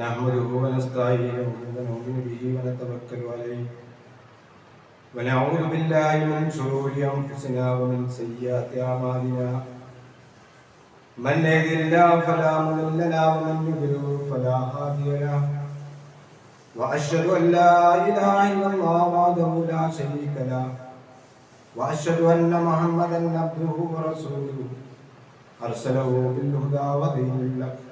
نحمده ونستعينه ونؤمن به ونتوكل عليه ونعوذ بالله من شرور انفسنا ومن سيئات اعمالنا من يهد الله فلا مضل له ومن يضلل فلا هادي له واشهد أن لا اله الا الله وحده لا شريك له واشهد ان محمدا عبده ورسوله ارسله بالهدى ودين الحق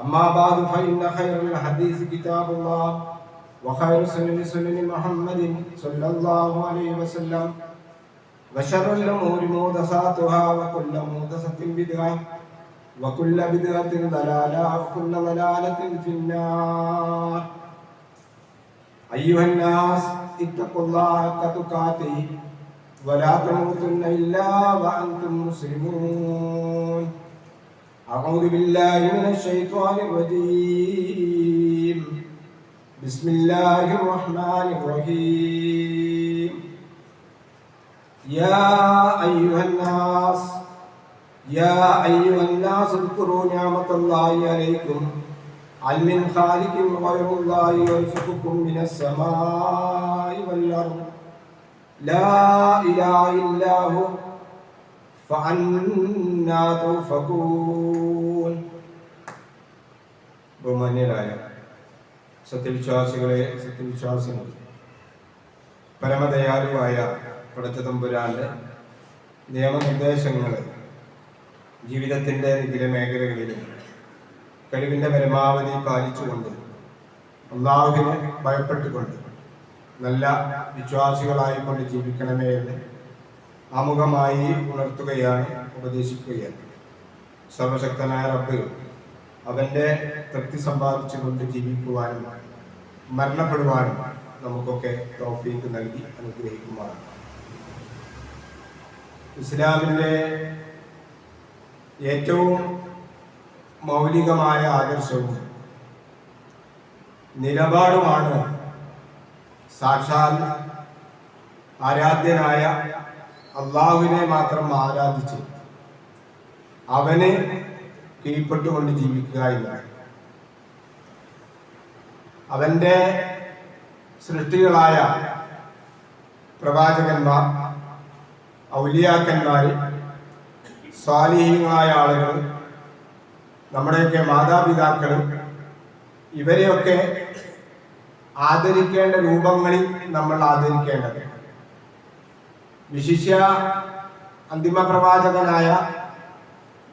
أما بعد فإن خير الحديث كتاب الله وخير سنن سنن محمد صلى الله عليه وسلم وشر الأمور محدثاتها وكل محدثة بدعة وكل بدعة ضلالة وكل ضلالة في النار. أيها الناس اتقوا الله حق تقاته ولا تموتن إلا وأنتم مسلمون. أعوذ بالله من الشيطان الرجيم. بسم الله الرحمن الرحيم. يا أيها الناس يا أيها الناس اذكروا نعمة الله عليكم. هل من خالق غير الله يرزقكم من السماء والأرض؟ لا إله إلا هو. فأنا توفقون ബഹുമാന്യരായ സത്യവിശ്വാസികളെ സത്യവിശ്വാസികൾ പരമദയാലുവായ പടച്ചതമ്പുരാന്റെ നിയമനിർദ്ദേശങ്ങൾ ജീവിതത്തിൻ്റെ നിഖില മേഖലകളിലും കഴിവിൻ്റെ പരമാവധി പാലിച്ചുകൊണ്ട് അള്ളാഹുവിനെ ഭയപ്പെട്ടുകൊണ്ട് നല്ല വിശ്വാസികളായിക്കൊണ്ട് ജീവിക്കണമേ എന്ന് ആമുഖമായി ഉണർത്തുകയാണ് ഉപദേശിക്കുകയാണ്. സർവശക്തനായ റബ്ബ് അവന്റെ തൃപ്തി സമ്പാദിച്ചുകൊണ്ട് ജീവിക്കുവാനും മരണപ്പെടുവാനും നമുക്കൊക്കെ തോഫീക്ക് നൽകി അനുഗ്രഹിക്കുമാണ് ഇസ്ലാമിന്റെ ഏറ്റവും മൗലികമായ ആദർശവും നിലപാടുമാണ് സാക്ഷാൽ ആരാധ്യനായ അള്ളാഹുവിനെ മാത്രം ആരാധിച്ച് അവനെ കീഴ്പ്പെട്ടുകൊണ്ട് ജീവിക്കുക എന്നാണ് അവന്റെ സൃഷ്ടികളായ പ്രവാചകന്മാർ ഔലിയാക്കന്മാർ സ്വാലിഹീങ്ങളായ ആളുകൾ നമ്മുടെയൊക്കെ മാതാപിതാക്കൾ ഇവരെയൊക്കെ ആദരിക്കേണ്ട രൂപങ്ങളിൽ നമ്മൾ ആദരിക്കേണ്ടത് വിശിഷ്യ അന്തിമ പ്രവാചകനായ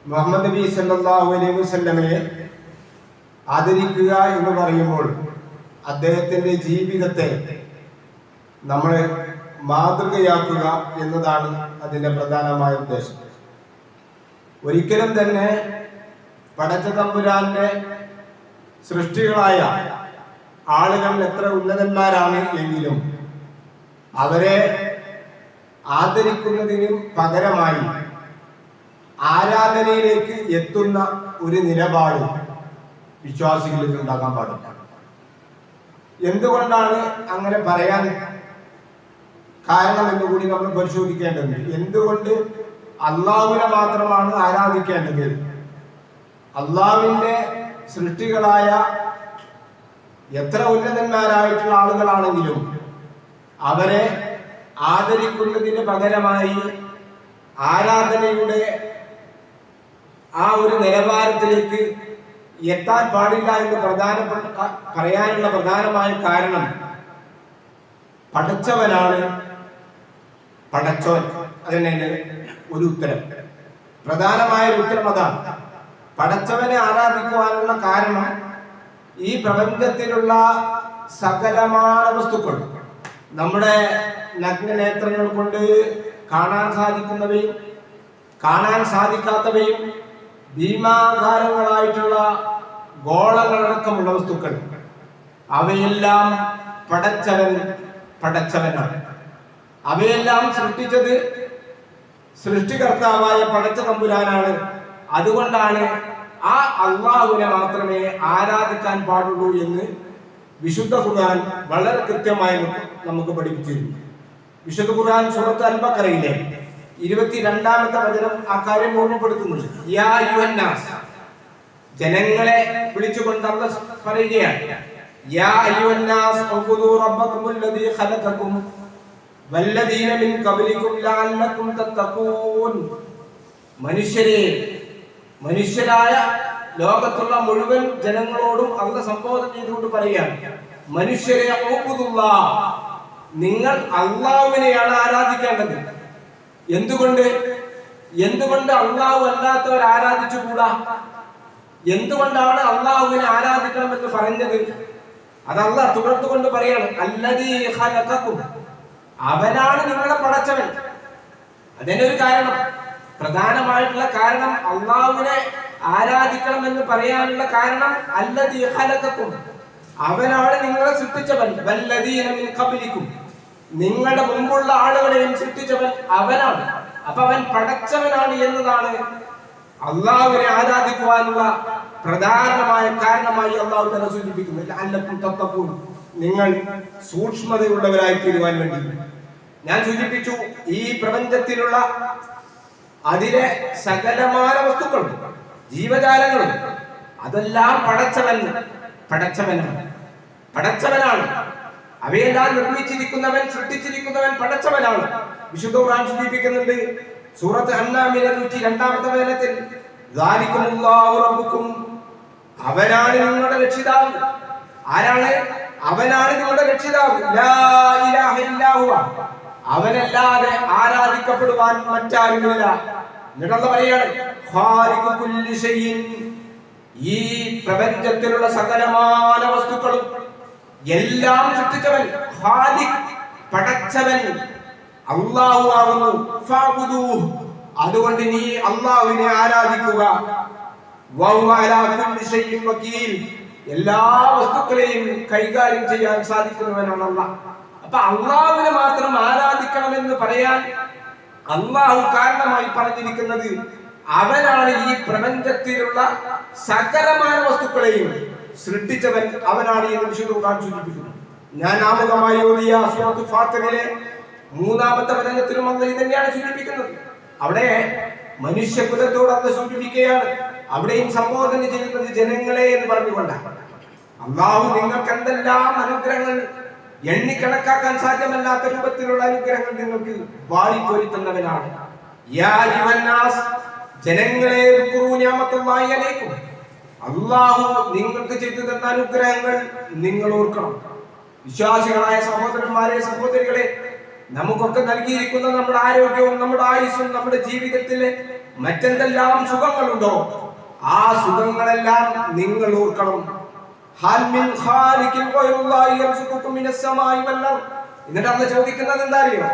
മുഹമ്മദ് നബി സല്ലല്ലാഹു അലൈഹി വസല്ലമയെ ആദരിക്കുക എന്ന് പറയുമ്പോൾ അദ്ദേഹത്തിന്റെ ജീവിതത്തെ നമ്മൾ മാതൃകയാക്കുക എന്നതാണ് അതിന്റെ പ്രധാനമായ ഉദ്ദേശം. ഒരിക്കലും തന്നെ പടച്ച തമ്പുരാന്റെ സൃഷ്ടികളായ ആളുകൾ എത്ര ഉന്നതന്മാരാണ് എങ്കിലും അവരെ ആദരിക്കുന്നതിനും പകരമായി ആരാധനയിലേക്ക് എത്തുന്ന ഒരു നിലപാട് വിശ്വാസികളിൽ ഉണ്ടാകാൻ പാടില്ല. എന്തുകൊണ്ടാണ് അങ്ങനെ പറയാൻ കാരണം എന്ന് കൂടി നമ്മൾ പരിശോധിക്കേണ്ടതുണ്ട്. എന്തുകൊണ്ട് അള്ളാഹുവിനെ മാത്രമാണ് ആരാധിക്കേണ്ടത്? അള്ളാഹുവിന്റെ സൃഷ്ടികളായ എത്ര ഉന്നതന്മാരായിട്ടുള്ള ആളുകളാണെങ്കിലും അവരെ ആദരിക്കുന്നതിന് പകരമായി ആരാധനയുടെ ആ ഒരു നിലവാരത്തിലേക്ക് എത്താൻ പാടില്ല എന്ന് പ്രധാനപ്പെട്ട പറയാനുള്ള പ്രധാനമായ കാരണം പടച്ചവനാണ് പടച്ചോൻ അതിന് ഒരു ഉത്തരം. പ്രധാനമായ ഒരു ഉത്തരം അതാണ്. പടച്ചവനെ ആരാധിക്കുവാനുള്ള കാരണം ഈ പ്രപഞ്ചത്തിലുള്ള സകലമായ വസ്തുക്കൾ. നമ്മുടെ നഗ്ന നേത്രങ്ങൾ കൊണ്ട് കാണാൻ സാധിക്കുന്നവയും കാണാൻ സാധിക്കാത്തവയും ഭീമാകാരങ്ങളായിട്ടുള്ള ഗോളങ്ങളടക്കമുള്ള വസ്തുക്കൾ. അവയെല്ലാം പടച്ചവൻ പടച്ചവനാണ്. അവയെല്ലാം സൃഷ്ടിച്ചത് സൃഷ്ടികർത്താവായ പടച്ച തമ്പുരാനാണ് അതുകൊണ്ടാണ് ആ അള്ളാഹുവിനെ മാത്രമേ ആരാധിക്കാൻ പാടുള്ളൂ എന്ന് വിശുദ്ധ ഖുർആൻ വളരെ കൃത്യമായി നമുക്ക് പഠിപ്പിച്ചിരുന്നു. വിശുദ്ധ ഖുർആൻ സൂറത്ത് അൽബക്കറയിലെ ഇരുപത്തിരണ്ടാമത്തെ വചനം ആ കാര്യം ഓർമ്മപ്പെടുത്തുന്നുണ്ട്. യാ യുഹന്നാസ് ജനങ്ങളെ വിളിച്ചുകൊണ്ട് അള്ള പറയുകയാണ്. യാ അയ്യുഹന്നാസ് ഉബ്ദു റബ്ബക്കും അല്ലദീ ഖലഖക്കും വല്ലദീന മിൻ ഖബ്ലിക്കും ലഅല്ലക്കും തത്തഖൂൻ. മനുഷ്യരെ മനുഷ്യരായ ലോകത്തുള്ള മുഴുവൻ ജനങ്ങളോടും അവരുടെ സംബോധന ചെയ്തുകൊണ്ട് പറയുകയാണ്. മനുഷ്യരെ ഉബ്ദുല്ലാ നിങ്ങൾ അള്ളാഹുവിനെയാണ് ആരാധിക്കേണ്ടത്. എന്തുകൊണ്ട്? എന്തുകൊണ്ട് അള്ളാഹു അല്ലാത്തവർ ആരാധിച്ചുകൂടാ? എന്തുകൊണ്ടാണ് അള്ളാഹുവിനെ ആരാധിക്കണം എന്ന് പറഞ്ഞത്? അത് അള്ളാഹ് തുടർന്നുകൊണ്ട് പറയാണ് അല്ലതീ അവനാണ് നിങ്ങളെ പടച്ചവൻ. അതിന്റെ ഒരു കാരണം. പ്രധാനമായിട്ടുള്ള കാരണം അള്ളാഹുവിനെ ആരാധിക്കണം എന്ന് പറയാനുള്ള കാരണം അല്ലതീ അവനാണ് നിങ്ങളെ സൃഷ്ടിച്ചവൻ. വല്ലദീന മിൻ ഖബ്ലിക്കും. നിങ്ങളുടെ മുമ്പുള്ള ആളുകളെയും സൃഷ്ടിച്ചവൻ അവനാണ്. അപ്പൊ അവൻ പടച്ചവനാണ് എന്നതാണ് അള്ളാഹുവിനെ ആരാധിക്കുവാനുള്ള പ്രധാനമായ കാരണമായി അള്ളാഹു തന്നെ സൂചിപ്പിക്കുന്നു അല്ലപ്പും തത്തപ്പൂൻ. നിങ്ങൾ സൂക്ഷ്മതയുള്ളവരായി തീരുവാൻ വേണ്ടി. ഞാൻ സൂചിപ്പിച്ചു ഈ പ്രപഞ്ചത്തിലുള്ള അതിലെ സകലമായ വസ്തുക്കളും ജീവജാലങ്ങളും അതെല്ലാം പടച്ചവൻ പടച്ചവനാണ്. പടച്ചവനാണ്. അവയെല്ലാം നിർമ്മിച്ചിരിക്കുന്നവൻ സൃഷ്ടിച്ചിരിക്കുന്നവൻ പടച്ചവനാണ്. വിശുദ്ധ ഖുർആൻ സൂചിപ്പിക്കുന്നുണ്ട് സൂറത്ത് അന്നാമിലെ നൂറ്റി രണ്ടാമത്തെ വേദനത്തിൽ "ദാലിക്കുമുല്ലാഹു റബ്ബുക്കും അവനാണ് നിങ്ങളുടെ രക്ഷിതാവ്. ആരാണ്? അവനാണ് നിങ്ങളുടെ രക്ഷിതാവ്. അവനല്ലാതെ ആരാധിക്കപ്പെടുവാൻ മറ്റാരുമില്ല. എന്നിട്ടല്ല പറയാണ്. ഈ പ്രപഞ്ചത്തിലുള്ള സകലമാന വസ്തുക്കളും എല്ലാം സൃഷ്ടിച്ചവൻ ഖാലിഖ് പടച്ചവൻ അള്ളാഹു ആവുന്നു അതുകൊണ്ട് നീ അള്ളാഹുവിനെ ആരാധിക്കുക. എല്ലാ വസ്തുക്കളെയും കൈകാര്യം ചെയ്യാൻ സാധിക്കുന്നവനാണ് അള്ളാഹ്. അപ്പൊ അള്ളാഹുവിനെ മാത്രം ആരാധിക്കണമെന്ന് പറയാൻ അള്ളാഹു കാരണമായി പറഞ്ഞിരിക്കുന്നത് അവനാണ് ഈ പ്രപഞ്ചത്തിലുള്ള സകലമായ വസ്തുക്കളെയും സൃഷ്ടിച്ചവൻ അവനാണ് ഈ വിശുദ്ധ ഖുർആൻ സൂചിപ്പിക്കുന്നു. ഞാൻ ആമുഖമായി ഓതിയ സൂറത്ത് ഫാത്തിറിലെ മൂന്നാമത്തെ വചനത്തിലും അന്ന് തന്നെയാണ് സൂചിപ്പിക്കുന്നത്. അവിടെ മനുഷ്യകുലത്തോട് അന്ന് സൂചിപ്പിക്കുകയാണ്. അവിടെയും സംബോധന ചെയ്യുന്നത് ജനങ്ങളെ എന്ന് പറഞ്ഞുകൊണ്ടാണ്. അള്ളാഹു നിങ്ങൾക്ക് എന്തെല്ലാം അനുഗ്രഹങ്ങൾ എണ്ണിക്കണക്കാക്കാൻ സാധ്യമല്ലാത്ത രൂപത്തിലുള്ള അനുഗ്രഹങ്ങൾ നിങ്ങൾക്ക് വാരിക്കോരി തന്നവനാണ് ജനങ്ങളെ ഞാമത്തല്ലായിലേക്കും അള്ളാഹു നിങ്ങൾക്ക് ചെയ്തു തന്ന അനുഗ്രഹങ്ങൾ നിങ്ങൾ ഓർക്കണം. വിശ്വാസികളായ സഹോദരന്മാരെ സഹോദരികളെ നമുക്കൊക്കെ നൽകിയിരിക്കുന്ന നമ്മുടെ ആരോഗ്യവും നമ്മുടെ ആയുസ്സും നമ്മുടെ ജീവിതത്തിലെ മറ്റെന്തെല്ലാം സുഖങ്ങളുണ്ടോ ആ സുഖങ്ങളെല്ലാം നിങ്ങൾ ഓർക്കണം. എന്നിട്ട് അന്ന് ചോദിക്കുന്നത് എന്താ അറിയോ?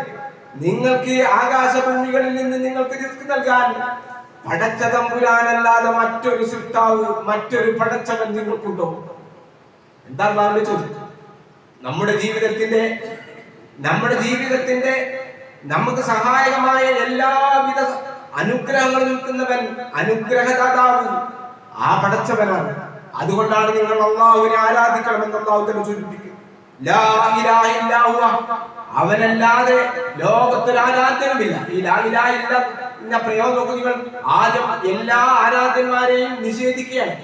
നിങ്ങൾക്ക് ആകാശഭൂമികളിൽ നിന്ന് നിങ്ങൾക്ക് നൽകാൻ പടച്ച തമ്പുരാനല്ലാതെ മറ്റൊരു സൃഷ്ടാവ് മറ്റൊരു പടച്ചവൻ നിങ്ങൾക്കുണ്ടോ? എന്താണ് നാം ചോദ്യം? നമ്മുടെ ജീവിതത്തിന്റെ നമ്മുടെ ജീവിതത്തിന്റെ നമുക്ക് സഹായകമായ എല്ലാവിധ അനുഗ്രഹങ്ങൾ നിൽക്കുന്നവൻ അനുഗ്രഹദാതാവ് ആ പടച്ചവനാണ്. അതുകൊണ്ടാണ് നിങ്ങൾ അള്ളാഹുവിനെ ആരാധിക്കണമെന്ന് അള്ളാഹു തന്നെ സൂചിപ്പിക്കും. അവനല്ലാതെ ലോകത്തിൽ ആരാധനമില്ല. ഈ ലാ ഇലാഹ ഇല്ല എന്ന പ്രയോഗം നോക്കൂ നിങ്ങൾ. ആദ്യം എല്ലാ ആരാധ്യന്മാരെയും നിഷേധിക്കുകയാണ്.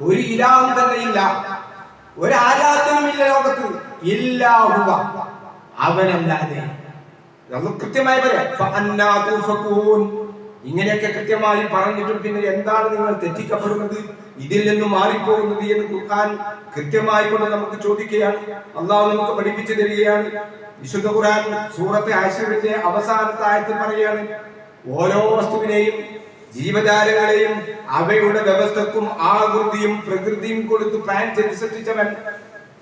ഒരു ഇലാഹും തന്നെ ഇല്ല. ഒരു ആരാധനമില്ല ലോകത്ത്. ഇല്ലാഹുവ അവനല്ലാതെ. നമുക്ക് കൃത്യമായി പറയാം. ഇങ്ങനെയൊക്കെ കൃത്യമായി പറഞ്ഞിട്ടും പിന്നെ എന്താണ് നിങ്ങൾ തെറ്റിക്കപ്പെടുന്നത്? ഇതിൽ നിന്ന് മാറിപ്പോകുന്നത് എന്ന് ഖുർആൻ കൃത്യമായി കൊണ്ട് നമുക്ക് ചോദിക്കുകയാണ്. അള്ളാഹു നമുക്ക് പഠിപ്പിച്ചു തരികയാണ്. വിശുദ്ധ ഖുർആൻ സൂറത്തെ ആശുവിന്റെ അവസാനത്തെ ആയത്തിൽ പറയുകയാണ് ഓരോ വസ്തുവിനെയും ജീവജാലങ്ങളെയും അവയുടെ വ്യവസ്ഥക്കും ആകൃതിയും പ്രകൃതിയും കൊടുത്ത് പ്ലാൻ ചെയ്ത് സൃഷ്ടിച്ചവൻ.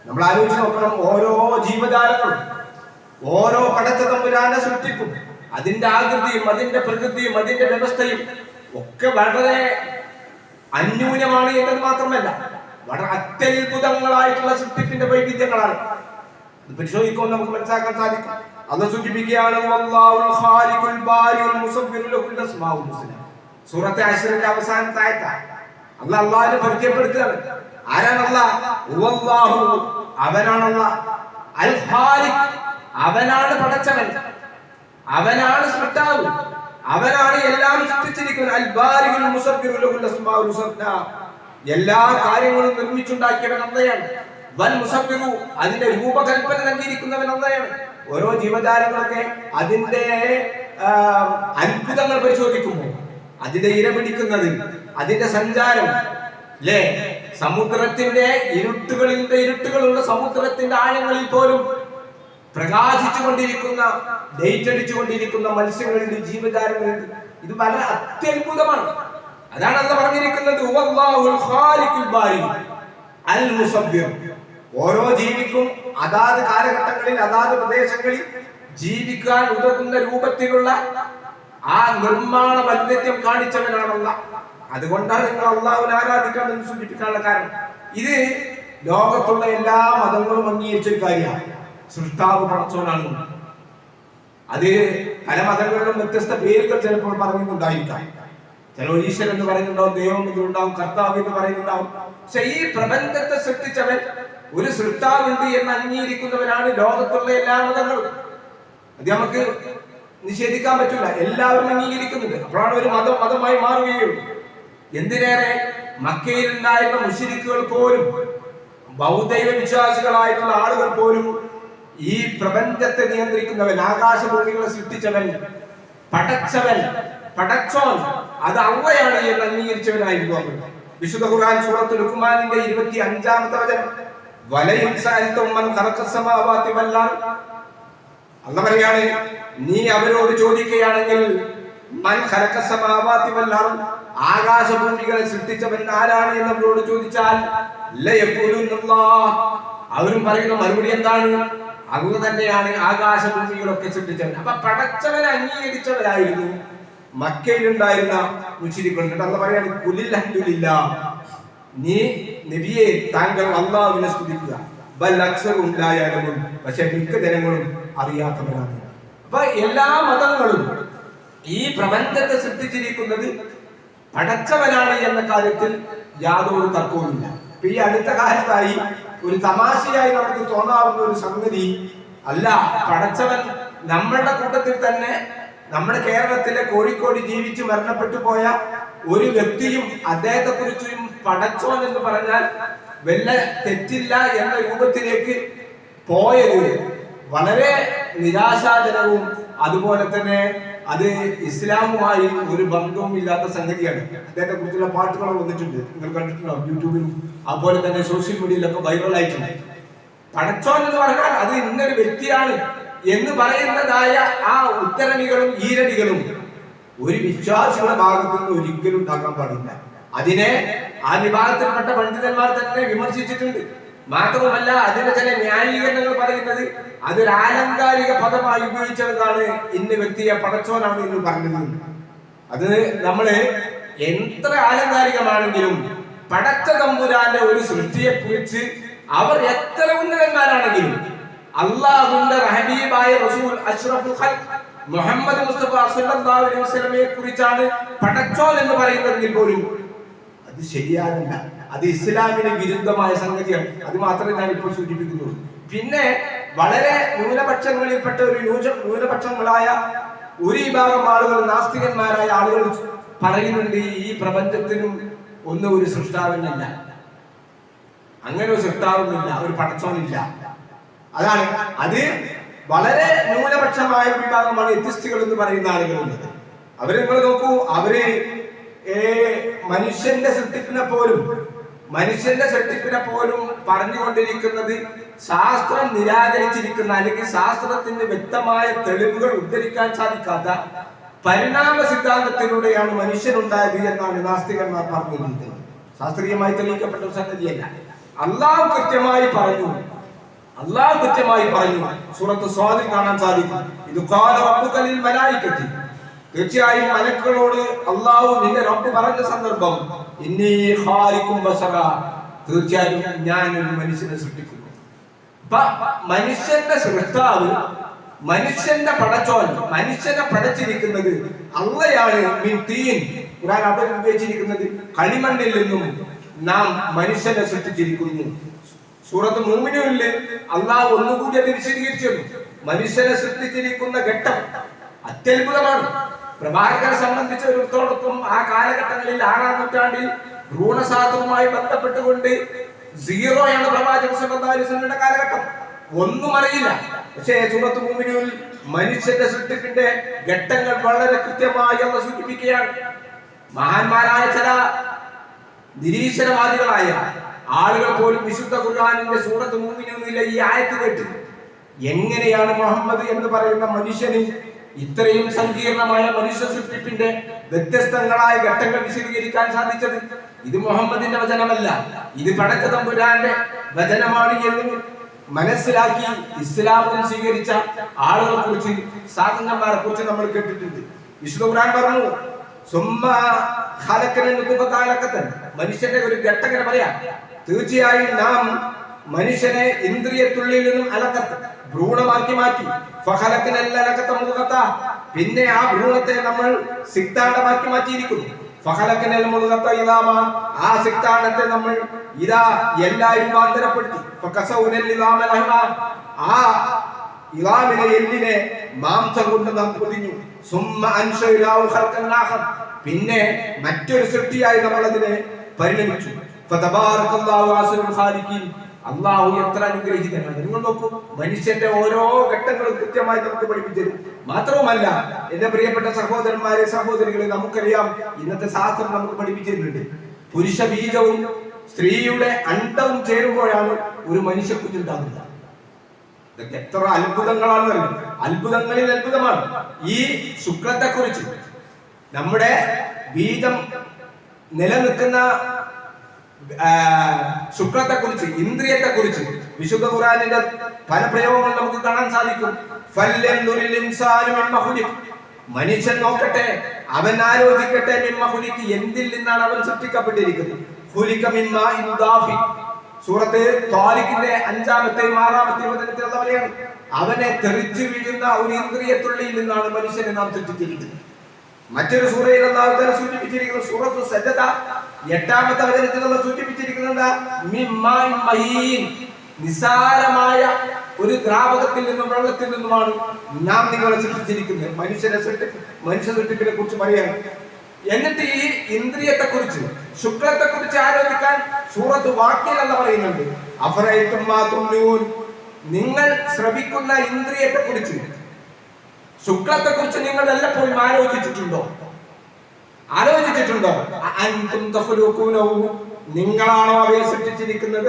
നമ്മൾ ആലോചിച്ച് നോക്കണം ഓരോ ജീവജാലങ്ങളും ഓരോ പടച്ച തമ്പുരാനെ സൃഷ്ടിക്കും. അതിന്റെ ആകൃതിയും അതിന്റെ പ്രകൃതിയും അതിന്റെ വ്യവസ്ഥയും ഒക്കെ വളരെ അന്യൂനമാണ് എന്നത് മാത്രമല്ല വളരെ അത്യത്ഭുതങ്ങളായിട്ടുള്ള സൃഷ്ടിപ്പിന്റെ വൈവിധ്യങ്ങളാണ്. ഇത് പരിശോധിക്കുമ്പോൾ നമുക്ക് മനസ്സിലാക്കാൻ സാധിക്കും. അത് സൂചിപ്പിക്കുകയാണ് സൂറത്തെ അശ്റിന്റെ അവസാനത്തെ ആയത്ത. അല്ലാഹ് അല്ലാഹുവിനെ പരിചയപ്പെടുത്തുകയാണ്. ആരാണ് അല്ലാഹ് ഹുവല്ലാഹു അൽ ഖാലിഖ്. അവനാണ് പടച്ചവൻ. അവനാണ് സൃഷ്ടാവ്. അവനാണ് എല്ലാം സൃഷ്ടിച്ചിരിക്കുന്നത്. എല്ലാ കാര്യങ്ങളും നിർമ്മിച്ചുണ്ടാക്കിയവൻ അന്നയാണ് വൻ മുസബിറു അതിന്റെ രൂപകൽപ്പന നൽകിയിരിക്കുന്നവൻ അന്നയാണ് ഓരോ ജീവജാലങ്ങളൊക്കെ അതിന്റെ അത്ഭുതങ്ങൾ പരിശോധിക്കുമ്പോൾ അതിന്റെ ഇര പിടിക്കുന്നത് അതിന്റെ സഞ്ചാരം അല്ലേ സമുദ്രത്തിന്റെ ഇരുട്ടുകളിന്റെ ഇരുട്ടുകളുള്ള സമുദ്രത്തിന്റെ ആഴങ്ങളിൽ പോലും പ്രകാശിച്ചു കൊണ്ടിരിക്കുന്ന ലൈറ്റ് അടിച്ചു കൊണ്ടിരിക്കുന്ന മത്സ്യങ്ങളുടെ ജീവജാലങ്ങളുണ്ട് ഇത് വളരെ അത്യത്ഭുതമാണ്. അതാണ് അന്ന് പറഞ്ഞിരിക്കുന്നത് ഓരോ ജീവിക്കും അതാത് കാലഘട്ടങ്ങളിൽ അതാത് പ്രദേശങ്ങളിൽ ജീവിക്കാൻ ഉതകുന്ന രൂപത്തിലുള്ള ആ നിർമ്മാണ വൈദഗ്ധ്യം കാണിച്ചവനാണല്ല. അതുകൊണ്ടാണ് നിങ്ങൾ അള്ളാഹുവിനെ ആരാധിക്കാൻ എന്ന് സൂചിപ്പിക്കാനുള്ള കാരണം. ഇത് ലോകത്തുള്ള എല്ലാ മതങ്ങളും അംഗീകരിച്ചൊരു കാര്യമാണ്. സൃഷ്ടാവ് പടച്ചോനാണ് അത് പല മതങ്ങളിലും വ്യത്യസ്ത പേരുകൾ ചിലപ്പോൾ പറയുന്നുണ്ടായിരിക്കാം. ചില ഈശ്വരൻ എന്ന് പറയുന്നുണ്ടാവും ദൈവം എന്നുണ്ടാവും കർത്താവ് എന്ന് പറയുന്നുണ്ടാവും. പക്ഷെ ഈ പ്രപഞ്ചത്തെ സൃഷ്ടിച്ചവൻ ഒരു സൃഷ്ടാവുണ്ട് എന്ന് അംഗീകരിക്കുന്നവരാണ് ലോകത്തുള്ള എല്ലാ മതങ്ങളും. അത് നമുക്ക് നിഷേധിക്കാൻ പറ്റില്ല എല്ലാവരും അംഗീകരിക്കുന്നുണ്ട്. അപ്പോഴാണ് ഒരു മതം മതമായി മാറുകയുള്ളൂ. എന്തിനേറെ? മക്കയിൽ ഉണ്ടായിരുന്ന മുഷിരിക്കുകൾ പോലും ബൗദ്ധൈവ വിശ്വാസികളായിട്ടുള്ള ആളുകൾ പോലും ഈ പ്രപഞ്ചത്തെ നിയന്ത്രിക്കുന്നവൻ ആകാശഭൂമികളെ സൃഷ്ടിച്ചവൻ പടച്ചവൻ പടച്ചോൻ അത് അവയാണ് എന്ന് അംഗീകരിച്ചവനായിരുന്നു അവൻ വിശുദ്ധ ഖുർആൻ സൂറത്ത് ലുക്മാനിന്റെ ഇരുപത്തി അഞ്ചാമത്തെ വചനം വലയും അല്ല പറയാണ് നീ അവരോട് ചോദിക്കുകയാണെങ്കിൽ മൻ ആകാശഭൂമികളെ സൃഷ്ടിച്ചവൻ ആരാണ് എന്ന് അവരോട് ചോദിച്ചാൽ അവരും പറയുന്ന മറുപടി എന്താണ്? അങ്ങ് തന്നെയാണ് ആകാശഭൂമികളൊക്കെ സൃഷ്ടിച്ചവൻ അപ്പൊ പടച്ചവനെ അംഗീകരിച്ചവരായിരുന്നു. മക്കയിലുണ്ടായിരുന്ന മുച്ചിരിക്കൊണ്ട് അന്ന് പറയാണ് കുലിൽ നീ നബിയെ താങ്കൾ അള്ളാഹുവിനെ സ്തുതിക്കുക. ബൽ. പക്ഷെ മിക്ക ജനങ്ങളും അറിയാത്തവരാണ്. അപ്പൊ എല്ലാ മതങ്ങളും ഈ പ്രപഞ്ചത്തെ സൃഷ്ടിച്ചിരിക്കുന്നത് പടച്ചവനാണ് എന്ന കാര്യത്തിൽ യാതൊരു തർക്കവുമില്ല. ഈ അടുത്ത കാലത്തായി ഒരു തമാശയായി നമുക്ക് തോന്നാവുന്ന ഒരു സംഗതി അല്ല പടച്ചവൻ നമ്മളുടെ കൂട്ടത്തിൽ തന്നെ നമ്മുടെ കേരളത്തിലെ കോഴിക്കോട് ജീവിച്ച് മരണപ്പെട്ടു പോയ ഒരു വ്യക്തിയും അദ്ദേഹത്തെ കുറിച്ചും പടച്ചോൻ എന്ന് പറഞ്ഞാൽ വല്ല തെറ്റില്ല എന്ന രൂപത്തിലേക്ക് പോയത് വളരെ നിരാശാജനവും അതുപോലെ തന്നെ അത് ഇസ്ലാമുമായി ഒരു ബന്ധവും ഇല്ലാത്ത സംഗതിയാണ്. അദ്ദേഹത്തെ കുറിച്ചുള്ള പാട്ടുകൾ വന്നിട്ടുണ്ട്. നിങ്ങൾ കണ്ടിട്ടുണ്ടാവും യൂട്യൂബിലും അതുപോലെ തന്നെ സോഷ്യൽ മീഡിയയിലൊക്കെ വൈറൽ ആയിട്ടുണ്ട് പടച്ചോൻ എന്ന് പറഞ്ഞാൽ അത് ഇന്നൊരു വ്യക്തിയാണ് എന്ന് പറയുന്നതായ ആ ഉത്തരണികളും ഈരടികളും ഒരു വിശ്വാസികളുടെ ഭാഗത്തു നിന്ന് ഒരിക്കലും ഉണ്ടാക്കാൻ പാടില്ല. അതിനെ ആ വിഭാഗത്തിൽപ്പെട്ട പണ്ഡിതന്മാർ തന്നെ വിമർശിച്ചിട്ടുണ്ട്. മാത്രമല്ല അതിന്റെ ചില ന്യായീകരണങ്ങൾ പറയുന്നത്? അതൊരു ആലങ്കാരിക പദമായി ഉപയോഗിച്ചതാണ് ഇന്ന് വ്യക്തിയെ പടച്ചോനാണ് എന്ന് പറഞ്ഞത്. അത് നമ്മൾ എത്ര ആലങ്കാരികമാണെങ്കിലും പടച്ച തമ്പുരാന്റെ ഒരു സൃഷ്ടിയെ കുറിച്ച് അവർ എത്ര ഉന്നതന്മാരാണെങ്കിലും അള്ളാഹുന്റെ റഹബീബായ റസൂൽ അഷ്റഫുൽ മുഹമ്മദ് മുസ്തഫ അലൈഹി വസല്ലമയെ കുറിച്ചാണ് പടച്ചോൻ എന്ന് പറയുന്നതെങ്കിൽ പോലും അത് ശരിയാകില്ല. അത് ഇസ്ലാമിന് വിരുദ്ധമായ സംഗതിയാണ്. അത് മാത്രമേ ഞാൻ ഇപ്പോൾ സൂചിപ്പിക്കുന്നുള്ളൂ പിന്നെ വളരെ ന്യൂനപക്ഷങ്ങളിൽപ്പെട്ട ഒരു ന്യൂനപക്ഷങ്ങളായ ഒരു വിഭാഗം ആളുകൾ നാസ്തികന്മാരായ ആളുകൾ പറയുന്നുണ്ട് ഈ പ്രപഞ്ചത്തിനും ഒന്നും ഒരു സൃഷ്ടാവിനില്ല അങ്ങനെ ഒരു സൃഷ്ടാവുന്നില്ല ഒരു പടച്ചോനില്ല അതാണ്. അത് വളരെ ന്യൂനപക്ഷമായ വിഭാഗമാണ് എത്തിസ്റ്റുകൾ എന്ന് പറയുന്ന ആളുകളുള്ളത്. അവരെ നിങ്ങൾ നോക്കൂ അവർ മനുഷ്യന്റെ സൃഷ്ടിപ്പിനെ പോലും മനുഷ്യന്റെ സൃഷ്ടിപ്പിനെ പോലും പറഞ്ഞുകൊണ്ടിരിക്കുന്നത് ശാസ്ത്രം നിരാകരിച്ചിരിക്കുന്ന അല്ലെങ്കിൽ ശാസ്ത്രത്തിന് വ്യക്തമായ തെളിവുകൾ ഉദ്ധരിക്കാൻ സാധിക്കാത്ത പരിണാമ സിദ്ധാന്തത്തിലൂടെയാണ് മനുഷ്യനുണ്ടായത് എന്നാണ് നാസ്തികന്മാർ പറഞ്ഞിരിക്കുന്നത്. ശാസ്ത്രീയമായി തെളിയിക്കപ്പെട്ട സംഗതിയല്ല. അള്ളാഹു കൃത്യമായി പറഞ്ഞു. അള്ളാഹു കൃത്യമായി പറഞ്ഞു. സൂറത്ത് സ്വാതി കാണാൻ സാധിക്കും. ഇത് ഖാല മലായിക്കെത്തി. തീർച്ചയായും മലക്കുകളോട് അള്ളാഹു നിന്റെ റബ്ബ് പറഞ്ഞ സന്ദർഭം തീർച്ചയായും ഞാൻ ഒരു മനുഷ്യനെ സൃഷ്ടിക്കുന്നു. മനുഷ്യന്റെ സൃഷ്ടാവ് മനുഷ്യന്റെ പടച്ചോൻ മനുഷ്യനെ പടച്ചിരിക്കുന്നത് അള്ളയാണ് മിൻ തീൻ. ഖുർആൻ അവിടെ ഉപയോഗിച്ചിരിക്കുന്നത് കളിമണ്ണിൽ നിന്നും നാം മനുഷ്യനെ സൃഷ്ടിച്ചിരിക്കുന്നു. സൂറത്ത് മൂമിനുള്ളിൽ അള്ളാഹ് ഒന്നുകൂടി അത് വിശദീകരിച്ചു മനുഷ്യനെ സൃഷ്ടിച്ചിരിക്കുന്ന ഘട്ടം അത്യത്ഭുതമാണ്. പ്രഭാകരനെ സംബന്ധിച്ചിടത്തോടൊപ്പം ആ കാലഘട്ടങ്ങളിൽ ആറാം നൂറ്റാണ്ടിൽ ഭ്രൂണശാസ്ത്രവുമായി ബന്ധപ്പെട്ടുകൊണ്ട് സീറോയാണ് പ്രവാചക സല്ലാസ്ലമിയുടെ കാലഘട്ടം. ഒന്നും അറിയില്ല. പക്ഷേ സൂറത്ത് മൂമിനുവിൽ മനുഷ്യന്റെ സൃഷ്ടിപ്പിന്റെ ഘട്ടങ്ങൾ വളരെ കൃത്യമായി അവ സൂചിപ്പിക്കുകയാണ്. മഹാന്മാരായ ചില നിരീശ്വരവാദികളായ ആളുകൾ പോലും വിശുദ്ധ ഖുർആാനിന്റെ സൂറത്ത് മൂമിനൊന്നിലെ ഈ ആയത്ത് കേട്ടു എങ്ങനെയാണ് മുഹമ്മദ് എന്ന് പറയുന്ന മനുഷ്യന് ഇത്രയും സങ്കീർണമായ മനുഷ്യ സൃഷ്ടിപ്പിന്റെ വ്യത്യസ്തങ്ങളായ ഘട്ടങ്ങൾ വിശദീകരിക്കാൻ സാധിച്ചത് ഇത് മുഹമ്മദിന്റെ വചനമല്ല. ഇത് പടച്ച തമ്പുരാന്റെ വചനമാണ് എന്ന് മനസ്സിലാക്കി ഇസ്ലാമും സ്വീകരിച്ച ആളുകളെ കുറിച്ച് സാധനന്മാരെ കുറിച്ച് നമ്മൾ കേട്ടിട്ടുണ്ട്. വിശുദ്ധ ഖുർആൻ പറഞ്ഞു മനുഷ്യന്റെ ഒരു ഘട്ടങ്ങനെ പറയാം. തീർച്ചയായും നാം മനുഷ്യനെ ഇന്ദ്രിയത്തുള്ളിൽ നിന്നും അലക്കത്ത് ഭ്രൂണമാക്കി മാറ്റി. ഫഹലക്കിനല്ല മുതുകത്ത പിന്നെ ആ ഭ്രൂണത്തെ നമ്മൾ സിക്താണ്ടമാക്കി മാറ്റിയിരിക്കുന്നു. ഫഹലക്കിനൽ മുഖത്ത ഇതാമ ആ സിക്താണ്ടത്തെ നമ്മൾ ഇതാ എല്ലാ രൂപാന്തരപ്പെടുത്തി ആ ഇലാമിനെ എല്ലിനെ മാംസം കൊണ്ട് നാം പൊതിഞ്ഞു. പിന്നെ മറ്റൊരു സൃഷ്ടിയായി നമ്മൾ അതിനെ പരിണമിച്ചു. ഫതബാറകല്ലാഹു അഹ്സനുൽ ഖാലിഖീൻ. അള്ളാഹു എത്ര അനുഗ്രഹീതനാണ് നിങ്ങൾ നോക്കൂ മനുഷ്യന്റെ ഓരോ ഘട്ടങ്ങളും കൃത്യമായി നമുക്ക് പഠിപ്പിച്ചു തരും. മാത്രവുമല്ല എന്റെ പ്രിയപ്പെട്ട സഹോദരന്മാരെ സഹോദരികളെ നമുക്കറിയാം ഇന്നത്തെ ശാസ്ത്രം നമുക്ക് പഠിപ്പിച്ചിരുന്നുണ്ട് പുരുഷ ബീജവും സ്ത്രീയുടെ അണ്ടവും ചേരുമ്പോഴാണ് ഒരു മനുഷ്യ കുഞ്ഞുണ്ടാകുന്നത്. ഇതൊക്കെ എത്ര അത്ഭുതങ്ങളാണ് അത്ഭുതങ്ങളിൽ അത്ഭുതമാണ്. ഈ ശുക്ലത്തെ കുറിച്ച് നമ്മുടെ ബീജം നിലനിൽക്കുന്ന ശുക്ലത്തെ കുറിച്ച് ഇന്ദ്രിയത്തെ കുറിച്ച് വിശുദ്ധ ഖുറാനിന്റെ പല പ്രയോഗങ്ങൾ നമുക്ക് കാണാൻ സാധിക്കും. മനുഷ്യൻ നോക്കട്ടെ അവൻ ആലോചിക്കട്ടെ മിമ്മഹുലിക്ക്. എന്തിൽ നിന്നാണ് അവൻ സൃഷ്ടിക്കപ്പെട്ടിരിക്കുന്നത്. സൂറത്ത് താരിഖിന്റെ അഞ്ചാമത്തെയും ആറാമത്തെയും വചനത്തിൽ അവനെ തെറിച്ചു വീഴുന്ന ഒരു ഇന്ദ്രിയത്തുള്ളിയിൽ നിന്നാണ് മനുഷ്യനെ നാം സൃഷ്ടിച്ചിരിക്കുന്നത് മറ്റൊരു സൂറയിൽ തആല സൂചിപ്പിച്ചിരിക്കുന്ന സൂറത്തു സജ്ജദ എട്ടാമത്തെ വചനത്തിൽ അല്ലാഹു സൂചിപ്പിച്ചിരിക്കുന്നുണ്ട് നിസാരമായ ഒരു ദ്രാവകത്തിൽ നിന്നും വെള്ളത്തിൽ നിന്നുമാണ് നാം നിങ്ങളെ സൃഷ്ടിച്ചിരിക്കുന്നത്. മനുഷ്യരെ മനുഷ്യ സൃഷ്ടിപ്പിനെ കുറിച്ച് പറയാണ് എന്നിട്ട് ഈ ഇന്ദ്രിയത്തെ കുറിച്ച് ശുക്ലത്തെ കുറിച്ച് ആലോചിക്കാൻ സൂറത്ത് വാക്കിയല്ല പറയുന്നുണ്ട്. അഫറൈത്തും നിങ്ങൾ ശ്രവിക്കുന്ന ഇന്ദ്രിയത്തെ കുറിച്ച് ശുക്ലത്തെ കുറിച്ച് നിങ്ങൾ എല്ലപ്പോഴും ആലോചിച്ചിട്ടുണ്ടോ? ആലോചിച്ചിട്ടുണ്ടോ? നിങ്ങളാണോ അവയെ സൃഷ്ടിച്ചിരിക്കുന്നത്?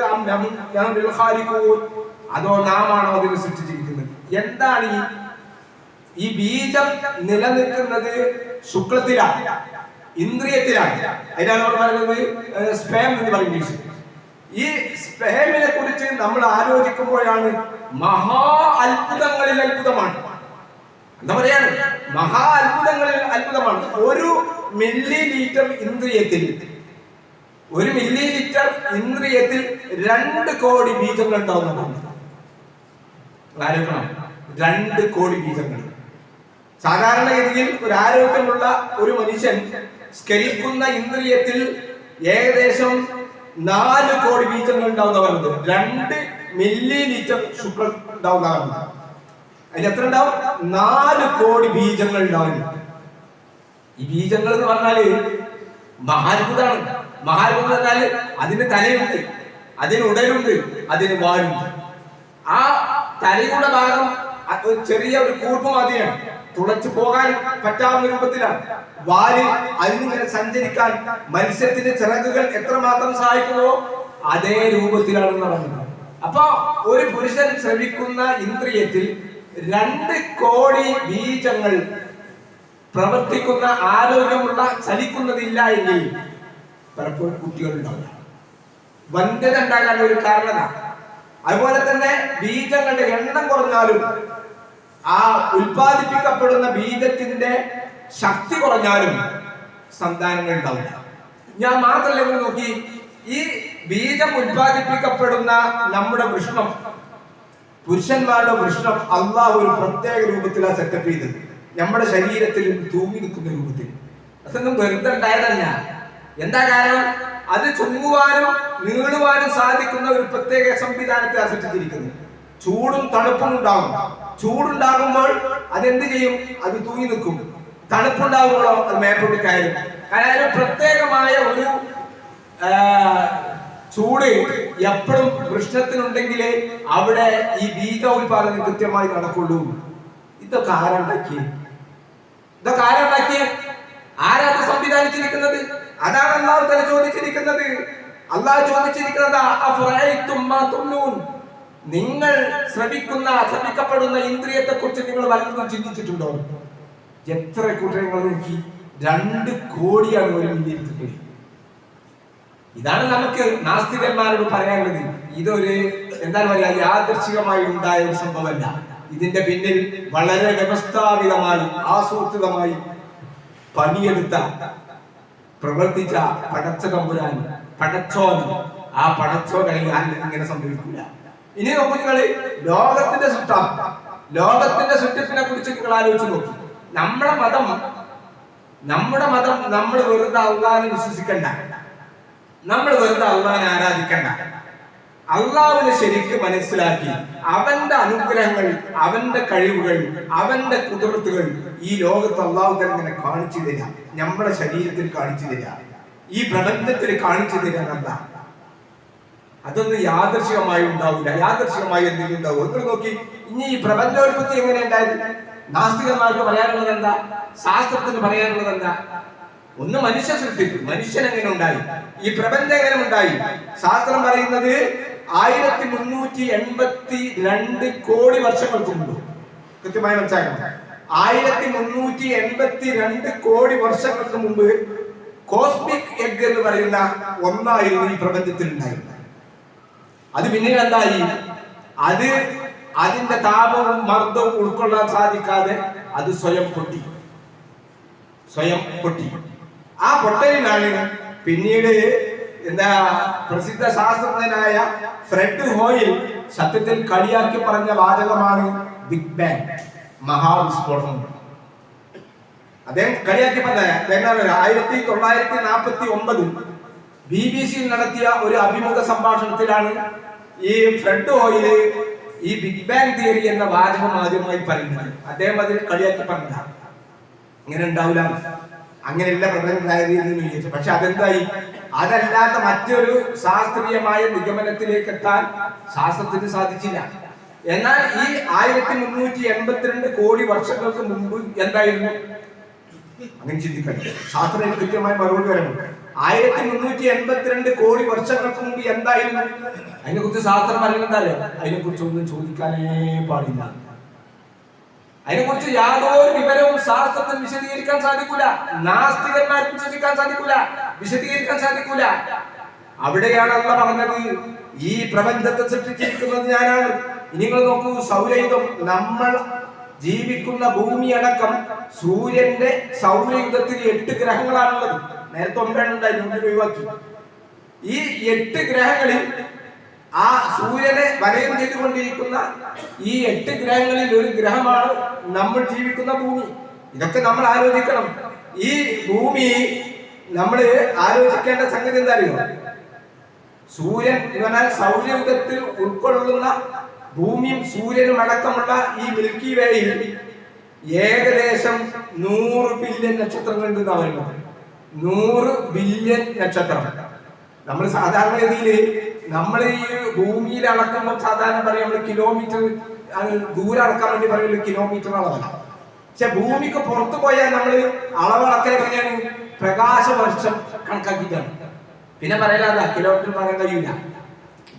അതോ നാമാണോ അതിനെ സൃഷ്ടിച്ചിരിക്കുന്നത്? എന്താണ് ഈ ഈ ബീജം നിലനിൽക്കുന്നത് ശുക്ലത്തിലാണ് ഇന്ദ്രിയത്തിലാണ്. അതിനാണ് നമ്മൾ പറയുന്നത് സ്പേം എന്ന് പറയും ഈ സ്പേമിനെ കുറിച്ച് നമ്മൾ ആലോചിക്കുമ്പോഴാണ് മഹാ അത്ഭുതങ്ങളിൽ അത്ഭുതമാണ്. എന്താ പറയാണ് മഹാ അത്ഭുതങ്ങളിൽ അത്ഭുതമാണ്. ഒരു മില്ലി ലിറ്റർ ഇന്ദ്രിയത്തിൽ ഒരു മില്ലി ലിറ്റർ ഇന്ദ്രിയത്തിൽ രണ്ട് കോടി ബീജങ്ങൾ ഉണ്ടാവുന്നതാണ്. ആലോചിക്കണം രണ്ട് കോടി ബീജങ്ങൾ. സാധാരണഗതിയിൽ ഒരു ആരോഗ്യമുള്ള ഒരു മനുഷ്യൻ സ്കരിക്കുന്ന ഇന്ദ്രിയത്തിൽ ഏകദേശം നാല് കോടി ബീജങ്ങൾ ഉണ്ടാവുന്ന പറഞ്ഞത് രണ്ട് മില്ലി ലിറ്റർ ശുക്രൻ ഉണ്ടാവുന്ന പറഞ്ഞത് അതിൽ എത്ര ഉണ്ടാവും? നാല് കോടി ബീജങ്ങൾ ഉണ്ടാവും. ഈ ബീജങ്ങൾ എന്ന് പറഞ്ഞാൽ മഹാത്ഭുതമാണ്. മഹാത്ഭുതം എന്നാൽ അതിന് തലയുണ്ട് അതിന് ഉടലുണ്ട് അതിന് വാലുണ്ട്. ആ തലയുടെ ഭാഗം ചെറിയ ഒരു കൂർപ്പ് മാതിരിയാണ്. തുളച്ചു പോകാൻ പറ്റാവുന്ന രൂപത്തിലാണ്. വാൽ അതിനിങ്ങനെ സഞ്ചരിക്കാൻ മത്സ്യത്തിന്റെ ചിറകുകൾ എത്രമാത്രം സഹായിക്കുമോ അതേ രൂപത്തിലാണ് നടന്നത്. അപ്പൊ ഒരു പുരുഷൻ ശ്രമിക്കുന്ന ഇന്ദ്രിയത്തിൽ രണ്ട് കോടി ബീജങ്ങൾ പ്രവർത്തിക്കുന്ന ആരോഗ്യമുള്ള ചലിക്കുന്നതില്ല എങ്കിൽ പലപ്പോഴും കുട്ടികൾ ഉണ്ടാവില്ല വന്ധ്യത ഉണ്ടാകാൻ ഒരു കാരണത. അതുപോലെ തന്നെ ബീജങ്ങളുടെ എണ്ണം കുറഞ്ഞാലും ആ ഉൽപാദിപ്പിക്കപ്പെടുന്ന ബീജത്തിന്റെ ശക്തി കുറഞ്ഞാലും സന്താനങ്ങൾ ഉണ്ടാവില്ല. ഞാൻ മാത്രമല്ല നോക്കി? ഈ ബീജം ഉൽപാദിപ്പിക്കപ്പെടുന്ന നമ്മുടെ വൃഷ്ണം പുരുഷന്മാരുടെ വൃഷ്ണം അള്ളാഹു ഒരു പ്രത്യേക രൂപത്തിലാണ് സെറ്റപ്പ് ചെയ്തത്. നമ്മുടെ ശരീരത്തിൽ തൂങ്ങി നിൽക്കുന്ന രൂപത്തിൽ. അതൊന്നും വെറുതെ ഉണ്ടായതല്ല എന്താ കാരണം? അത് ചുങ്ങുവാനും നീളുവാനും സാധിക്കുന്ന ഒരു പ്രത്യേക സംവിധാനത്തെ അസറ്റിച്ചിരിക്കുന്നത് ചൂടും തണുപ്പും ഉണ്ടാകും ചൂടുണ്ടാകുമ്പോൾ അതെന്ത് ചെയ്യും? അത് തൂങ്ങി നിൽക്കും. തണുപ്പുണ്ടാകുമ്പോഴോ അത് മേപ്പോട്ട് കയറും. പ്രത്യേകമായ ഒരു ചൂട് എപ്പോഴും വൃക്ഷത്തിനുണ്ടെങ്കിലേ അവിടെ ഈ ബീജ ഉൽപാദനം കൃത്യമായി നടക്കുള്ളൂ. ഇതൊക്കെ ആരുണ്ടാക്കി ഇതൊക്കെ ആരുണ്ടാക്കിയ ആരാണ് സംവിധാനിച്ചിരിക്കുന്നത്? അതാണ് അള്ളാഹു തന്നെ ചോദിച്ചിരിക്കുന്നത്. അള്ളാഹു ചോദിച്ചിരിക്കുന്നത് നിങ്ങൾ ശ്രമിക്കുന്ന ശ്രമിക്കപ്പെടുന്ന ഇന്ദ്രിയത്തെ കുറിച്ച് നിങ്ങൾ വല്ലതും ചിന്തിച്ചിട്ടുണ്ടോ? എത്ര കുട്ടികൾ നോക്കി രണ്ട് കോടിയാണ് ഒരു മില്ലിയത്തിൽ ഇതാണ് നമുക്ക് നാസ്തികന്മാരോട് പറയാനുള്ളത്. ഇതൊരു എന്താണ് പറയാ യാദർശികമായി ഉണ്ടായ ഒരു സംഭവമല്ല. ഇതിന്റെ പിന്നിൽ വളരെ വ്യവസ്ഥാപിതമായി ആസൂത്രിതമായി പണിയെടുത്ത പ്രവർത്തിച്ച പടച്ച തമ്പുരാൻ പടച്ചോൻ. ആ പടച്ചോ കഴിഞ്ഞാൽ ഇങ്ങനെ സംഭവിക്കില്ല. ഇനി നോക്കൂ നിങ്ങൾ ലോകത്തിന്റെ സൃഷ്ടം ലോകത്തിന്റെ സൃഷ്ടിപ്പിനെ കുറിച്ച് നിങ്ങൾ ആലോചിച്ച് നോക്കി. നമ്മുടെ മതം നമ്മുടെ മതം നമ്മൾ വെറുതെ അള്ളാഹിനെ വിശ്വസിക്കണ്ട. നമ്മൾ വെറുതെ അള്ളാഹിനെ ആരാധിക്കണ്ട. അള്ളാവിനെ ശരിക്ക് മനസ്സിലാക്കി അവന്റെ അനുഗ്രഹങ്ങൾ അവന്റെ കഴിവുകൾ അവന്റെ കുതിർത്തുകൾ ഈ ലോകത്ത് അള്ളാഹു തന്നെ കാണിച്ചു തരിക. നമ്മുടെ ശരീരത്തിൽ കാണിച്ചു തരിക. ഈ പ്രപഞ്ചത്തിൽ കാണിച്ചു തരാനല്ല അതൊന്നും യാദർശികമായി ഉണ്ടാവില്ല യാദർശികമായി എന്തെങ്കിലും ഉണ്ടാവും? ഒന്ന് നോക്കി. ഇനി ഈ പ്രപഞ്ചോൽപത്തി എങ്ങനെ ഉണ്ടായത് നാസ്തികന്മാർക്ക് പറയാനുള്ളത് എന്താ? ശാസ്ത്രത്തിന് പറയാനുള്ളത് എന്താ? ഒന്ന് മനുഷ്യ സൃഷ്ടിച്ചു മനുഷ്യൻ എങ്ങനെ ഉണ്ടായി? ഈ പ്രപഞ്ചം എങ്ങനെ ഉണ്ടായി? ശാസ്ത്രം പറയുന്നത് ആയിരത്തി മുന്നൂറ്റി എൺപത്തി രണ്ട് കോടി വർഷങ്ങൾക്ക് മുമ്പ് കൃത്യമായി മനസ്സിലാക്കണം. ആയിരത്തി മുന്നൂറ്റി എൺപത്തി രണ്ട് കോടി വർഷങ്ങൾക്ക് മുമ്പ് കോസ്മിക് എഗ് എന്ന് പറയുന്ന ഒന്നായിരുന്നു ഈ പ്രപഞ്ചത്തിൽ ഉണ്ടായിരുന്നത് അത് പിന്നീട് എന്തായി? അത് അതിന്റെ താപവും മർദ്ദവും ഉൾക്കൊള്ളാൻ സാധിക്കാതെ അത് സ്വയം പൊട്ടി. സ്വയം പൊട്ടി. ആ പൊട്ടലിലാണ് പിന്നീട് എന്താ പ്രസിദ്ധ ശാസ്ത്രജ്ഞനായ ഫ്രെഡ് ഹോയിൽ സത്യത്തിൽ കളിയാക്കി പറഞ്ഞ വാചകമാണ് ബിഗ് ബാങ് മഹാവിസ്ഫോടനം അദ്ദേഹം കളിയാക്കി പറഞ്ഞ ആയിരത്തി തൊള്ളായിരത്തി നാൽപ്പത്തി ഒമ്പതിൽ ബി ബി സിയിൽ നടത്തിയ ഒരു അഭിമുഖ സംഭാഷണത്തിലാണ് ഈ ഫ്രെഡ് ഓയിൽ ഈ ബിഗ് ബാങ് തിയറി എന്ന വാചകം ആദ്യമായി പറയുന്നത്. അദ്ദേഹം അതിൽ കളിയാക്കി പറഞ്ഞതാണ്. ഇങ്ങനെ ഉണ്ടാവില്ല. എന്ന് വിചാരിച്ചു പക്ഷെ അതെന്തായി? അതല്ലാത്ത മറ്റൊരു ശാസ്ത്രീയമായ നിഗമനത്തിലേക്ക് എത്താൻ ശാസ്ത്രത്തിന് സാധിച്ചില്ല. എന്നാൽ ഈ ആയിരത്തി മുന്നൂറ്റി എൺപത്തിരണ്ട് കോടി വർഷങ്ങൾക്ക് മുമ്പ് എന്തായിരുന്നു? അങ്ങനെ ചിന്തിക്കണം ശാസ്ത്രം കൃത്യമായ മറുപടി വരണം ആയിരത്തി മുന്നൂറ്റി എൺപത്തിരണ്ട് കോടി വർഷങ്ങൾക്ക് മുമ്പ് എന്തായിരുന്നു? അതിനെ കുറിച്ച് ശാസ്ത്രം പറയുന്നതല്ലേ അതിനെ കുറിച്ച് ഒന്നും ചോദിക്കാനേ പാടില്ല. അതിനെ കുറിച്ച് യാതൊരു വിവരവും ശാസ്ത്രത്തിൽ വിശദീകരിക്കാൻ സാധിക്കൂല. നാസ്തികന്മാർ വിശ്വസിക്കാൻ സാധിക്കൂല. വിശദീകരിക്കാൻ സാധിക്കൂല. അവിടെയാണ് അല്ല പറഞ്ഞത് ഈ പ്രപഞ്ചത്തെ സൃഷ്ടിച്ചിരിക്കുന്നത് ഞാനാണ്. നിങ്ങൾ നോക്കൂ സൗരയുധം നമ്മൾ ജീവിക്കുന്ന ഭൂമി അടക്കം സൂര്യന്റെ സൗരയുധത്തിൽ എട്ട് ഗ്രഹങ്ങളാണുള്ളത്. നേരത്തെ ഒമ്പതെണ്ണം ഉണ്ടായിരുന്നു ഒന്നിനെ ഒഴിവാക്കി. ഈ എട്ട് ഗ്രഹങ്ങളിൽ ആ സൂര്യനെ വലയം ചെയ്തുകൊണ്ടിരിക്കുന്ന ഈ എട്ട് ഗ്രഹങ്ങളിൽ ഒരു ഗ്രഹമാണ് നമ്മൾ ജീവിക്കുന്ന ഭൂമി. ഇതൊക്കെ നമ്മൾ ആലോചിക്കണം. ഈ ഭൂമി നമ്മൾ ആലോചിക്കേണ്ട സംഗതി എന്താ അറിയോ സൂര്യൻ എന്ന് പറഞ്ഞാൽ സൗരയുഗത്തിൽ ഉൾക്കൊള്ളുന്ന ഭൂമിയും സൂര്യനും അടക്കമുള്ള ഈ മിൽക്കി വേയിൽ ഏകദേശം നൂറ് ബില്യൺ നക്ഷത്രങ്ങൾ ഉണ്ടെന്നാ പറയുന്നത്. നൂറ് ബില്യൺ നക്ഷത്രം. നമ്മൾ സാധാരണഗതിയിൽ നമ്മൾ ഈ ഭൂമിയിൽ അളക്കുമ്പോൾ സാധാരണ പറയും നമ്മൾ കിലോമീറ്റർ ദൂരം അളക്കാൻ വേണ്ടി പറയുന്നത് കിലോമീറ്റർ അളവല്ല. പക്ഷെ ഭൂമിക്ക് പുറത്തു പോയാൽ നമ്മൾ അളവളക്കൽ എങ്ങനെയാണ്? പ്രകാശ വർഷം കണക്കാക്കിയിട്ടാണ്. പിന്നെ പറയലാതാ കിലോമീറ്റർ പറയാൻ കഴിയില്ല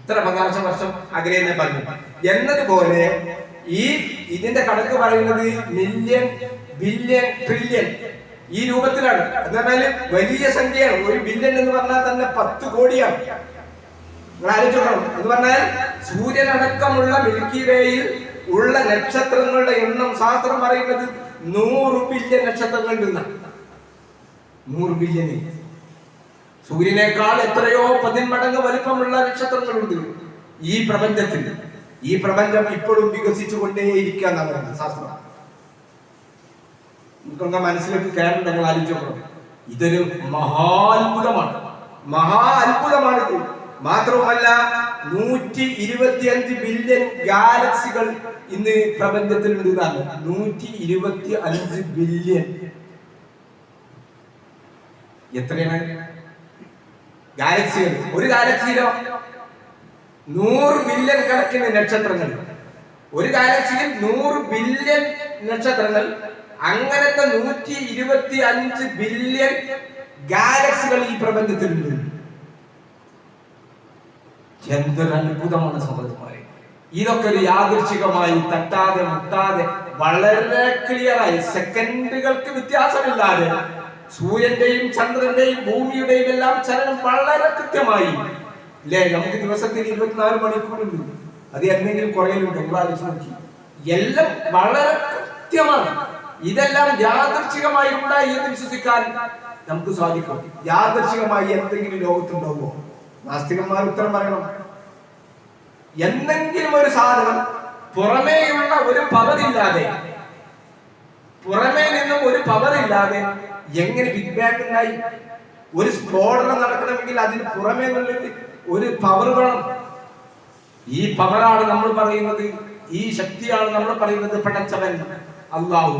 ഇത്ര പ്രകാശ വർഷം അകലെ പറഞ്ഞു. എന്നതുപോലെ ഈ ഇതിന്റെ കണക്ക് പറയുന്നത് മില്യൺ ബില്യൺ ട്രില്യൺ ഈ രൂപത്തിലാണ്. എന്ന് പറഞ്ഞാൽ വലിയ സംഖ്യയാണ്. ഒരു ബില്യൺ എന്ന് പറഞ്ഞാൽ തന്നെ പത്ത് കോടിയാണ്. നിങ്ങൾ ആലോചിക്കണം എന്ന് പറഞ്ഞാൽ സൂര്യനടക്കമുള്ള മിൽക്കി വേയിൽ ഉള്ള നക്ഷത്രങ്ങളുടെ എണ്ണം ശാസ്ത്രം പറയുന്നത് നൂറ് ബില്യൺ നക്ഷത്രങ്ങൾ നൂറ് ബില്യൻ സൂര്യനേക്കാൾ എത്രയോ പതിന്മടങ്ങ് വലിപ്പമുള്ള നക്ഷത്രങ്ങളുണ്ട് ഈ പ്രപഞ്ചത്തിൽ. ഈ പ്രപഞ്ചം ഇപ്പോഴും വികസിച്ചു കൊണ്ടേയിരിക്കുക എന്നാണ് പറയുന്നത് ശാസ്ത്രം. നമുക്കൊന്ന് മനസ്സിലേക്ക് കയറണം നിങ്ങൾ ആലോചിച്ചോളൂ ഇതൊരു മഹാത്ഭുതമാണ്. മഹാ അത്ഭുതമാണിത് മാത്രവുമല്ല നൂറ്റി ഇരുപത്തിയഞ്ച് ബില്യൺ ഗാലക്സികൾ ഇന്ന് പ്രപഞ്ചത്തിൽ ഉണ്ട് നൂറ്റി ഇരുപത്തി അഞ്ച് ബില്യൺ. എത്രയാണ്? ഗാലക്സികൾ. ഒരു ഗാലക്സിയിലോ? നൂറ് ബില്യൺ കണക്കിന് നക്ഷത്രങ്ങൾ. ഒരു ഗാലക്സിയിൽ നൂറ് ബില്യൺ നക്ഷത്രങ്ങൾ. അങ്ങനത്തെ നൂറ്റി ഇരുപത്തി അഞ്ച് ബില്യൺ ഗാലക്സികൾ ഈ പ്രപഞ്ചത്തിലുണ്ട്. എന്തൊരു അത്ഭുതമാണ് സഹോദരന്മാരെ ഇതൊക്കെ ഒരു യാദൃച്ഛികമായി തട്ടാതെ മുട്ടാതെ വളരെ ക്ലിയറായി സെക്കൻഡുകൾക്ക് വ്യത്യാസമില്ലാതെ സൂര്യന്റെയും ചന്ദ്രന്റെയും ഭൂമിയുടെയും എല്ലാം ചലനം വളരെ കൃത്യമായി. അല്ലേ നമുക്ക് ദിവസത്തിൽ ഇരുപത്തിനാല് മണിക്കൂറുണ്ട്. അത് എന്തെങ്കിലും കുറയലുണ്ട്? നമ്മൾ ആലോചിച്ച് നോക്കി. എല്ലാം വളരെ കൃത്യമാണ്. ഇതെല്ലാം യാദർശികമായി ഉണ്ടായി എന്ന് വിശ്വസിക്കാൻ നമുക്ക് സാധിക്കും. യാദർശികമായി എന്തെങ്കിലും ലോകത്തുണ്ടാവുമോ? നാസ്തികന്മാർ ഉത്തരം പറയണം. എന്തെങ്കിലും ഒരു സാധനം പുറമേയുള്ള ഒരു പവർ ഇല്ലാതെ പുറമേ നിന്നും ഒരു പവർ ഇല്ലാതെ എങ്ങനെ ബിഗ് ബാങ് ഉണ്ടായി? ഒരു സ്ഫോടനം നടക്കണമെങ്കിൽ അതിന് പുറമേ നിന്നിട്ട് ഒരു പവർ വേണം. ഈ പവറാണ് നമ്മൾ പറയുന്നത്. ഈ ശക്തിയാണ് നമ്മൾ പറയുന്നത് പടച്ചവൻ അള്ളാഹു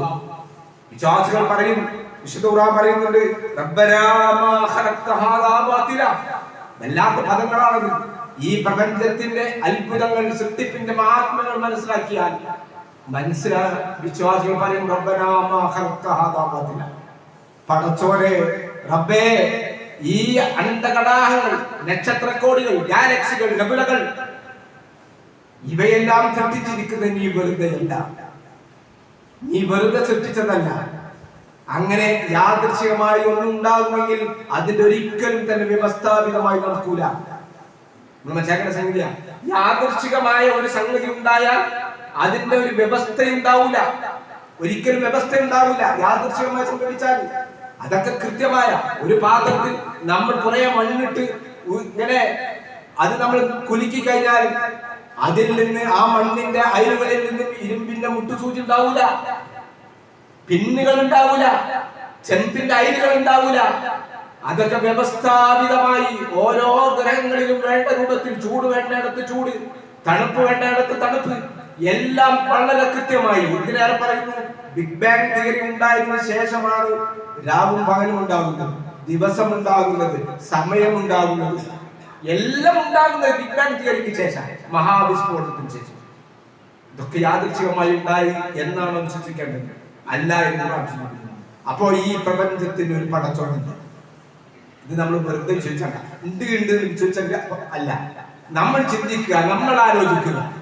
വിശ്വാസികൾ പറയും വിശുദ്ധ പറയുന്നുണ്ട് വല്ലാത്ത പദങ്ങളാണത്. ഈ പ്രപഞ്ചത്തിന്റെ അത്ഭുതങ്ങൾ സൃഷ്ടിപ്പിന്റെ മഹാത്മകൾ മനസ്സിലാക്കിയാൽ മനസ്സിലാ വിശ്വാസികൾ പറയും പടച്ചോരെ റബ്ബേ ഈ അണ്ടകടാഹങ്ങൾ നക്ഷത്രക്കോടികൾ ഗാലക്സികൾ നബുലകൾ ഇവയെല്ലാം സൃഷ്ടിച്ചിരിക്കുന്നത് നീ വെറുതെ അല്ല നീ വെറുതെ സൃഷ്ടിച്ചതല്ല. അങ്ങനെ യാദൃശികമായി ഒന്നുണ്ടാകുമെങ്കിൽ അതിന്റെ ഒരിക്കലും തന്നെ വ്യവസ്ഥാപിതമായി നടക്കൂല. നമ്മൾ മനസ്സിലാക്കേണ്ട സംഗതിയാ. യാദൃശികമായ ഒരു സംഗതി ഉണ്ടായാൽ അതിന്റെ ഒരു വ്യവസ്ഥ ഉണ്ടാവില്ല ഒരിക്കലും വ്യവസ്ഥ ഉണ്ടാവില്ല യാദൃശികമായി സംഭവിച്ചാൽ അതൊക്കെ കൃത്യമായ ഒരു പാത്രത്തിൽ നമ്മൾ കുറെ മണ്ണിട്ട് ഇങ്ങനെ അത് നമ്മൾ കുലുക്കി കഴിഞ്ഞാൽ അതിൽ നിന്ന് ആ മണ്ണിന്റെ അയലുകളിൽ നിന്ന് ഇരുമ്പിന്റെ മുട്ടുസൂചി ഉണ്ടാവൂല. പിന്നുകൾ ഉണ്ടാവൂല ചെമ്പിന്റെ അയലുകൾ ഉണ്ടാവൂല അതൊക്കെ വ്യവസ്ഥാപിതമായി ഓരോ ഗ്രഹങ്ങളിലും വേണ്ട രൂപത്തിൽ ചൂട് വേണ്ടയിടത്ത് ചൂട് തണുപ്പ് വേണ്ടയിടത്ത് തണുപ്പ് എല്ലാം വളരെ കൃത്യമായി. ഇതിനേറെ പറയുന്നു ബിഗ് ബാങ് തിയറി ഉണ്ടായതിനു ശേഷമാണ് രാവും പകലും ഉണ്ടാകുന്നത്. ദിവസം ഉണ്ടാകുന്നത് സമയം ഉണ്ടാകുന്നത് എല്ലാം ഉണ്ടാകുന്നത് ബിഗ് ബാങ് തിയറിക്ക് ശേഷം മഹാവിസ്ഫോടനത്തിന് ശേഷം. ഇതൊക്കെ യാദൃച്ഛികമായി ഉണ്ടായി എന്നാണ് വിശ്വസിക്കേണ്ടത്. അല്ല എന്ന് പ്രാർത്ഥിക്കുന്നു അപ്പോ അപ്പോൾ ഈ പ്രപഞ്ചത്തിന് ഒരു പടച്ചോണ്ട് ഇത് നമ്മൾ വെറുതെ വിശ്വസിച്ചല്ല. ഉണ്ട് ഉണ്ട് വിശ്വസിച്ചല്ല അല്ല. നമ്മൾ ചിന്തിക്കുക നമ്മൾ ആലോചിക്കുക.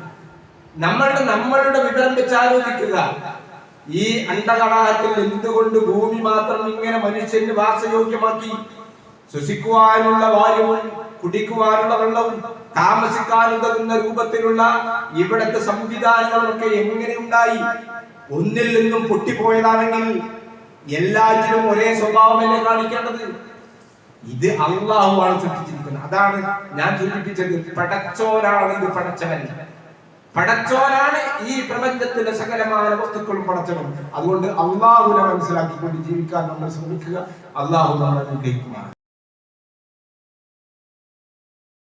നമ്മളുടെ നമ്മളുടെ വിവരം വെച്ച് ആലോചിക്കുക. ഈ അണ്ടകടാഹത്തിൽ എന്തുകൊണ്ട് ഭൂമി മാത്രം ഇങ്ങനെ മനുഷ്യന് വാസയോഗ്യമാക്കി? ശ്വസിക്കുവാനുള്ള വായുവും കുടിക്കുവാനുള്ള വെള്ളവും താമസിക്കാനുതകുന്ന രൂപത്തിലുള്ള ഇവിടത്തെ സംവിധാനങ്ങളൊക്കെ എങ്ങനെ ഉണ്ടായി? ഒന്നിൽ നിന്നും പൊട്ടിപ്പോയതാണെങ്കിൽ എല്ലാറ്റിലും ഒരേ സ്വഭാവമല്ലേ കാണിക്കേണ്ടത്? ഇത് അള്ളാഹുവാണ് സൃഷ്ടിച്ചിരിക്കുന്നത്. അതാണ് ഞാൻ സൂചിപ്പിച്ചത്. പടച്ചോരാണ് ഇത് പടച്ചവൻ. പടച്ചോനാണ് ഈ പ്രപഞ്ചത്തിന്റെ സകലമായ വസ്തുക്കളും പടച്ചവൻ. അതുകൊണ്ട് അള്ളാഹുവിനെ മനസ്സിലാക്കിക്കൊണ്ട് ജീവിക്കാൻ നമ്മൾ ശ്രമിക്കുക. അള്ളാഹു നമ്മളെ